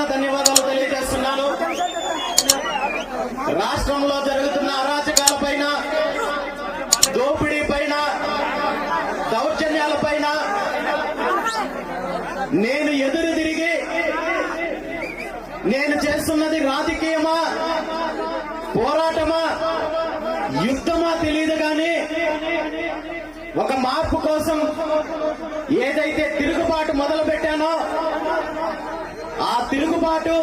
పేరున ధన్యవాదాలు తెలియజేస్తున్నాను. రాష్ట్రంలో జరుగుతున్న అరాచకాల పైన దోపిడీ పైన దౌర్జన్యాల పైన నేను ఎదురు తిరిగి నేను చేస్తున్నది రాజకీయమా పోరాటమా యుద్ధమా తెలియదు కానీ ఒక మార్పు కోసం ఏదైతే తిరుగుబాటు మొదలు పెట్టానో ఆ తిరుగుబాటు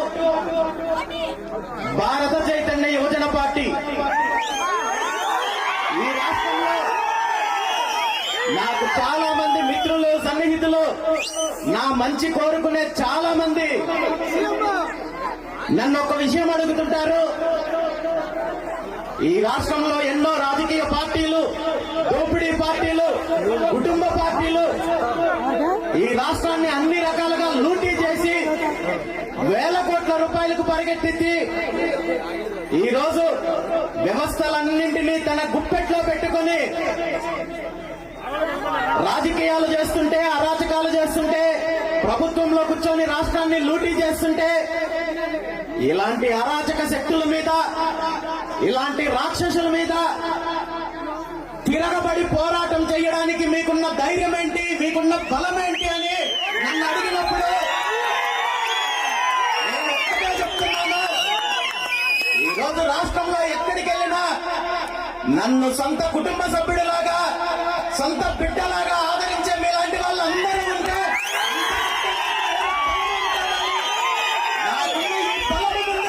భారత చైతన్య యువజన పార్టీ. ఈ రాష్ట్రంలో నాకు చాలా మంది మిత్రులు సన్నిహితులు నా మంచి కోరుకునే చాలా మంది నన్ను ఒక విషయం అడుగుతుంటారు. ఈ రాష్ట్రంలో ఎన్నో రాజకీయ పార్టీలు దోపిడీ పార్టీలు కుటుంబ పార్టీలు. ఈ రాష్ట్రాన్ని అన్ని రకాల వేల కోట్ల రూపాయలకు పరిగెత్తింది. ఈ రోజు వ్యవస్థలన్నింటినీ తన గుప్పెట్లో పెట్టుకొని రాజకీయాలు చేస్తుంటే అరాచకాలు చేస్తుంటే ప్రభుత్వంలో కూర్చొని రాష్ట్రాన్ని లూటీ చేస్తుంటే ఇలాంటి అరాచక శక్తుల మీద ఇలాంటి రాక్షసుల మీద తిరగబడి పోరాటం చేయడానికి మీకున్న ధైర్యం ఏంటి మీకున్న బలం ఏంటి అని రోజు రాష్ట్రంలో ఎక్కడికి వెళ్ళినా నన్ను సొంత కుటుంబ సభ్యుడిలాగా సొంత బిడ్డలాగా ఆదరించే మీలాంటి వాళ్ళందరూ ఉంటే నాకున్న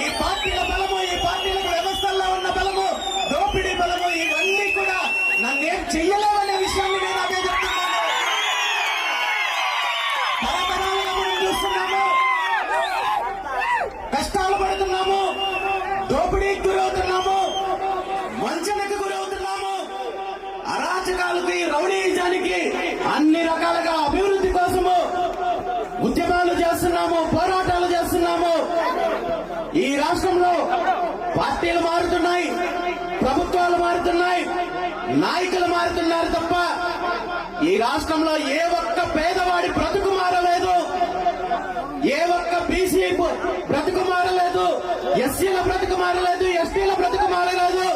ఈ పార్టీల బలము ఈ పార్టీలకు వ్యవస్థల్లో ఉన్న బలము దోపిడీ బలము ఇవన్నీ కూడా నన్నేం రౌడీజానికి అన్ని రకాలుగా అభివృద్ధి కోసము ఉద్యమాలు చేస్తున్నాము పోరాటాలు చేస్తున్నాము. ఈ రాష్ట్రంలో పార్టీలు మారుతున్నాయి ప్రభుత్వాలు మారుతున్నాయి నాయకులు మారుతున్నారు తప్ప ఈ రాష్ట్రంలో ఏ ఒక్క పేదవాడి బ్రతుకు మారలేదు. ఏ ఒక్క బీసీ బ్రతుకు మారలేదు. ఎస్సీల బ్రతుకు మారలేదు ఎస్టీల బ్రతుకు మారలేదు.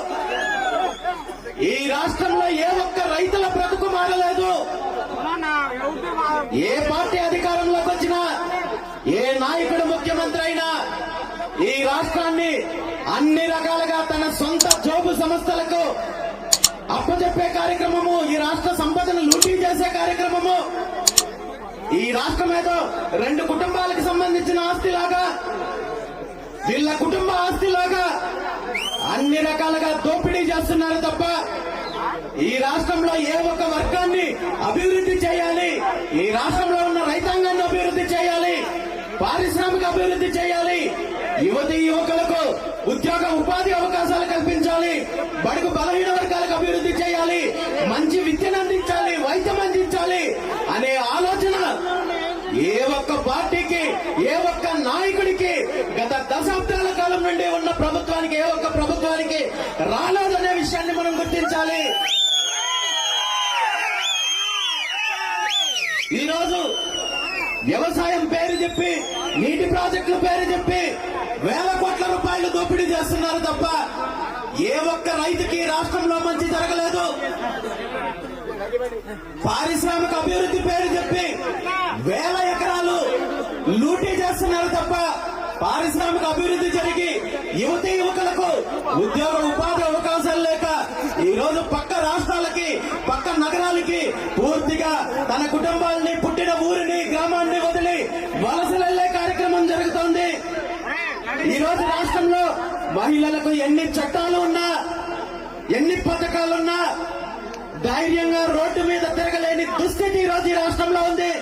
ఈ రాష్ట్రంలో ఏ రైతుల బ్రతుకు మారలేదు. ఏ పార్టీ అధికారంలోకి వచ్చినా ఏ నాయకుడు ముఖ్యమంత్రి అయినా ఈ రాష్ట్రాన్ని అన్ని రకాలుగా తన సొంత జోబు సంస్థలకు అప్పచెప్పే కార్యక్రమము ఈ రాష్ట్ర సంపదను లూటీ చేసే కార్యక్రమము ఈ రాష్ట్రం ఏదో రెండు కుటుంబాలకు సంబంధించిన ఆస్తిలాగా వీళ్ళ కుటుంబ ఆస్తిలాగా అన్ని రకాలుగా దోపిడీ చేస్తున్నారు తప్ప ఈ రాష్ట్రంలో ఏ ఒక్క వర్గాన్ని అభివృద్ధి చేయాలి? ఈ రాష్ట్రంలో ఉన్న రైతాంగాన్ని అభివృద్ధి చేయాలి? పారిశ్రామిక అభివృద్ధి చేయాలి? యువతి యువకులకు ఉద్యోగ ఉపాధి అవకాశాలు కల్పించాలి? బడుగు బలహీన వర్గాలకు అభివృద్ధి చేయాలి? మంచి విద్యను అందించాలి? వైద్యం అందించాలి? అనే ఆలోచన ఏ ఒక్క పార్టీకి ఏ ఒక్క నాయకుడికి గత దశాబ్దాల కాలం నుండి ఉన్న ప్రభుత్వానికి ఏ ఒక్క ప్రభుత్వానికి రాలేదనే విషయాన్ని మనం గుర్తించాలి ఈ రోజు వ్యవసాయం పేరు చెప్పి నీటి ప్రాజెక్టుల పేరు చెప్పి వేల కోట్ల రూపాయలు దోపిడీ చేస్తున్నారు తప్ప ఏ ఒక్క రైతుకి రాష్ట్రంలో మంచి జరగలేదు. పారిశ్రామిక అభివృద్ధి పేరు చెప్పి వేల ఎకరాలు లూటీ చేస్తున్నారు తప్ప పారిశ్రామిక అభివృద్ధి జరిగి యువతి యువకులకు ఉద్యోగ ఉపాధి అవకాశాలు లేక ఈ రోజు పక్క రాష్ట్రాలకి పక్క నగరాలకి పూర్తిగా తన కుటుంబాలని పుట్టిన ఊరిని గ్రామాన్ని వదిలి వలసలెళ్ళే కార్యక్రమం జరుగుతోంది ఈ రోజు రాష్ట్రంలో మహిళలకు ఎన్ని చట్టాలు ఉన్నా ఎన్ని పథకాలున్నా ధైర్యంగా రోడ్డు మీద తిరగలేని దుస్థితి ఈ రోజు ఈ రాష్ట్రంలో ఉంది.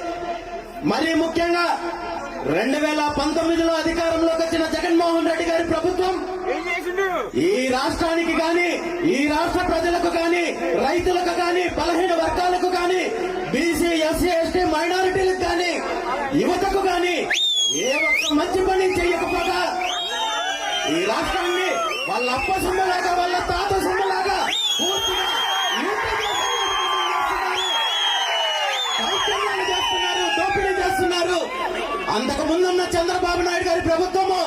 మరీ ముఖ్యంగా రెండు వేల పంతొమ్మిదిలో అధికారంలోకి వచ్చిన జగన్మోహన్ రెడ్డి గారి ప్రభుత్వం ఈ రాష్ట్రానికి గాని ఈ రాష్ట్ర ప్రజలకు గాని రైతులకు గాని బలహీన వర్గాలకు గాని బీసీ ఎస్సీ ఎస్టీ మైనారిటీలకు గాని యువతకు గాని ఏ ఒక్క మంచి వాళ్ళ అప్ప సొమ్మలాగా వాళ్ళ తాత సొమ్మలాగా చేస్తున్నారు. దోపిడీ చేస్తున్నారు అంతకు ముందున్న చంద్రబాబు నాయుడు గారి ప్రభుత్వము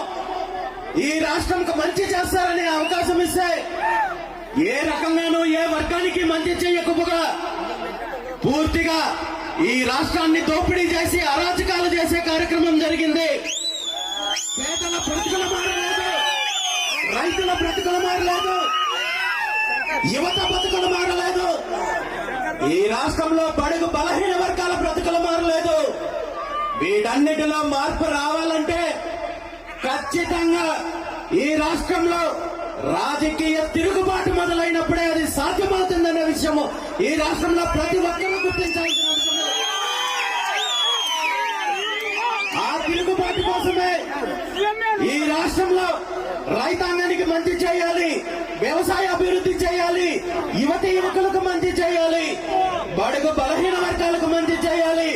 ఈ రాష్ట్రంకు మంచి చేస్తారనే అవకాశం ఇస్తే ఏ రకంగానూ ఏ వర్గానికి మంచి చేయకపోగా పూర్తిగా ఈ రాష్ట్రాన్ని దోపిడీ చేసి అరాచకాలు చేసే కార్యక్రమం జరిగింది పేదల బ్రతుకుల మారలేదు రైతుల బ్రతుకులు మారలేదు. యువత బ్రతుకులు మారలేదు. ఈ రాష్ట్రంలో బడుగు బలహీన వర్గాల బ్రతుకులు మారలేదు. వీటన్నిటిలో మార్పు రావాలంటే ఖచ్చితంగా ఈ రాష్ట్రంలో రాజకీయ తిరుగుబాటు మొదలైనప్పుడే అది సాధ్యమవుతుందనే విషయము ఈ రాష్ట్రంలో ప్రతి ఒక్కరూ గుర్తించాల్సిన అవసరం ఉంది. ఆ తిరుగుబాటు కోసమే ఈ రాష్ట్రంలో రైతాంగానికి మంచి చేయాలి వ్యవసాయ అభివృద్ధి చేయాలి. యువతి యువకులకు మంచి చేయాలి. బడుగు బలహీన వర్గాలకు మంచి చేయాలి.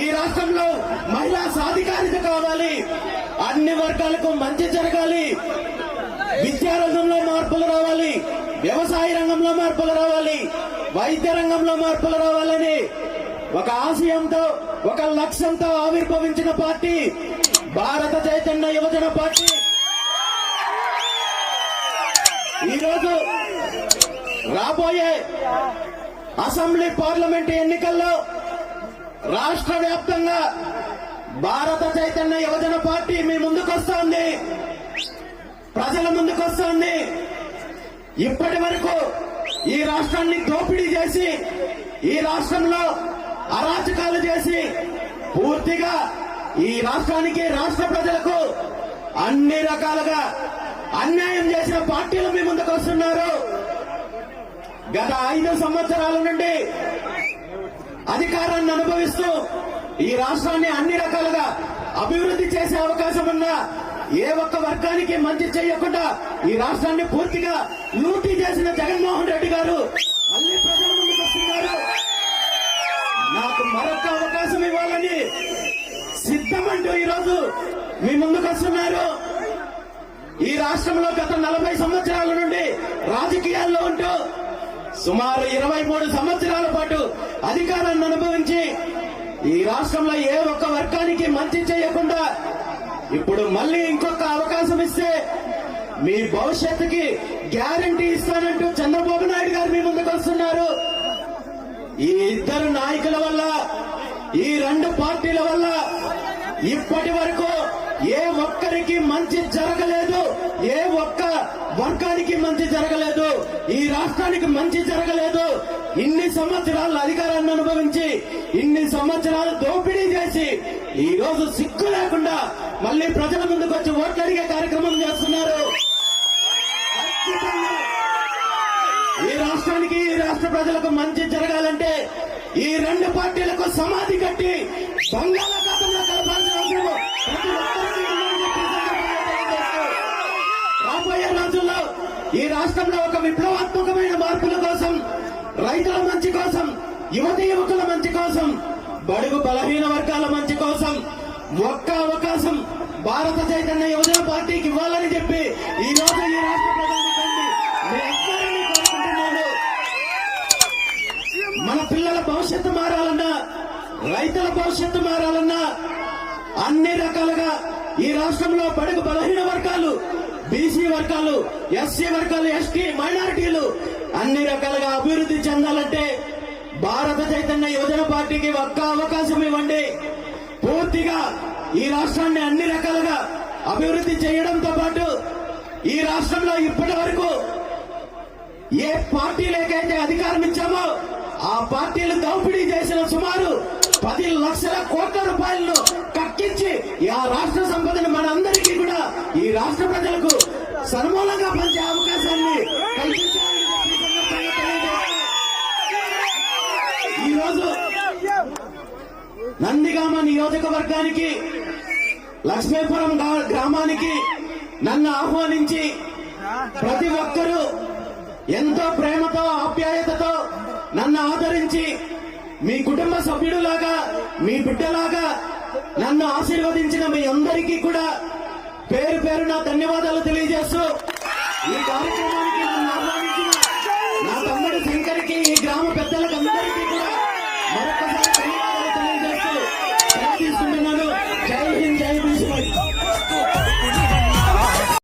ఈ రాష్ట్రంలో మహిళా సాధికారిత కావాలి. అన్ని వర్గాలకు మంచి జరగాలి. విద్యా రంగంలో మార్పులు రావాలి. వ్యవసాయ రంగంలో మార్పులు రావాలి. వైద్య రంగంలో మార్పులు రావాలని ఒక ఆశయంతో ఒక లక్ష్యంతో ఆవిర్భవించిన పార్టీ భారత చైతన్య యువజన పార్టీ. ఈరోజు రాబోయే అసెంబ్లీ పార్లమెంట్ ఎన్నికల్లో రాష్ట్ర వ్యాప్తంగా భారత చైతన్య యువజన పార్టీ మీ ముందుకొస్తోంది ప్రజల ముందుకొస్తోంది ఇప్పటి వరకు ఈ రాష్ట్రాన్ని దోపిడీ చేసి ఈ రాష్ట్రంలో అరాచకాలు చేసి పూర్తిగా ఈ రాష్ట్రానికి రాష్ట్ర ప్రజలకు అన్ని రకాలుగా అన్యాయం చేసిన పార్టీలు మీ ముందుకు వస్తున్నారు. గత ఐదు సంవత్సరాల నుండి అధికారాన్ని అనుభవిస్తూ ఈ రాష్ట్రాన్ని అన్ని రకాలుగా అభివృద్ధి చేసే అవకాశం ఉన్నా ఏ ఒక్క వర్గానికి మంచి చేయకుండా ఈ రాష్ట్రాన్ని పూర్తిగా లూటీ చేసిన జగన్మోహన్ రెడ్డి గారు మళ్ళీ ప్రజల ముందుకు వస్తున్నారు. నాకు మరొక అవకాశం ఇవ్వాలని సిద్ధమంటూ ఈరోజు మీ ముందుకు వస్తున్నారు. ఈ రాష్ట్రంలో గత నలభై సంవత్సరాల నుండి రాజకీయాల్లో ఉంటూ సుమారు ఇరవై మూడు సంవత్సరాల పాటు అధికారాన్ని అనుభవించి ఈ రాష్ట్రంలో ఏ ఒక్క వర్గానికి మంచి చేయకుండా ఇప్పుడు మళ్ళీ ఇంకొక అవకాశం ఇస్తే మీ భవిష్యత్తుకి గ్యారంటీ ఇస్తానంటూ చంద్రబాబు నాయుడు గారు మీ ముందుకు వస్తున్నారు. ఈ ఇద్దరు నాయకుల వల్ల ఈ రెండు పార్టీల వల్ల ఇప్పటి వరకు ఏ ఒక్కరికి మంచి జరగలేదు ఏ ఒక్క వర్గానికి మంచి జరగలేదు ఈ రాష్ట్రానికి మంచి జరగలేదు. ఇన్ని సంవత్సరాలు అధికారాన్ని అనుభవించి ఇన్ని సంవత్సరాలు దోపిడీ చేసి ఈ రోజు సిగ్గు లేకుండా మళ్ళీ ప్రజల ముందుకు వచ్చి ఓట్లు అడిగే కార్యక్రమం చేస్తున్నారు. ఈ రాష్ట్రానికి ఈ రాష్ట్ర ప్రజలకు మంచి జరగాలంటే ఈ రెండు పార్టీలకు సమాధి కట్టి బంగాళాఖాతంలో ఈ ఒక విప్లవాత్మకమైన మార్పుల కోసం రైతుల మంచి కోసం యువత యువకుల మంచి కోసం బడుగు బలహీన వర్గాల మంచి కోసం ఒక్క అవకాశం భారత చైతన్య యువజన పార్టీకి ఇవ్వాలని చెప్పి ఈ రోజు ఈ రాష్ట్ర ప్రధాని మన పిల్లల భవిష్యత్తు మారాలన్నా రైతుల భవిష్యత్తు మారాలన్నా అన్ని రకాలుగా ఈ రాష్ట్రంలో బడుగు బలహీన వర్గాలు బీసీ వర్గాలు ఎస్సీ వర్గాలు ఎస్టీ మైనారిటీలు అన్ని రకాలుగా అభివృద్ధి చెందాలంటే భారత చైతన్య యువజన పార్టీకి ఒక్క అవకాశం ఇవ్వండి. పూర్తిగా ఈ రాష్ట్రాన్ని అన్ని రకాలుగా అభివృద్ధి చేయడంతో పాటు ఈ రాష్ట్రంలో ఇప్పటి వరకు ఏ పార్టీలకైతే అధికారం ఇచ్చామో ఆ పార్టీలు దోపిడీ చేసిన సుమారు పది లక్షల కోట్ల రూపాయలను తగ్గించి ఆ రాష్ట్ర సంపదను మనందరికీ కూడా ఈ రాష్ట్ర ప్రజలకు సన్మూలంగా పంచే అవకాశాన్ని కల్పించాలని ఈ ఈరోజు నందిగామ నియోజకవర్గానికి లక్ష్మీపురం గ్రామానికి నన్ను ఆహ్వానించి ప్రతి ఒక్కరూ ఎంతో ప్రేమతో ఆప్యాయతతో నన్ను ఆదరించి మీ కుటుంబ సభ్యుడులాగా మీ బిడ్డలాగా నన్ను ఆశీర్వదించిన మీ అందరికీ కూడా పేరు పేరున ధన్యవాదాలు తెలియజేస్తూ ఈ కార్యక్రమానికి నన్ను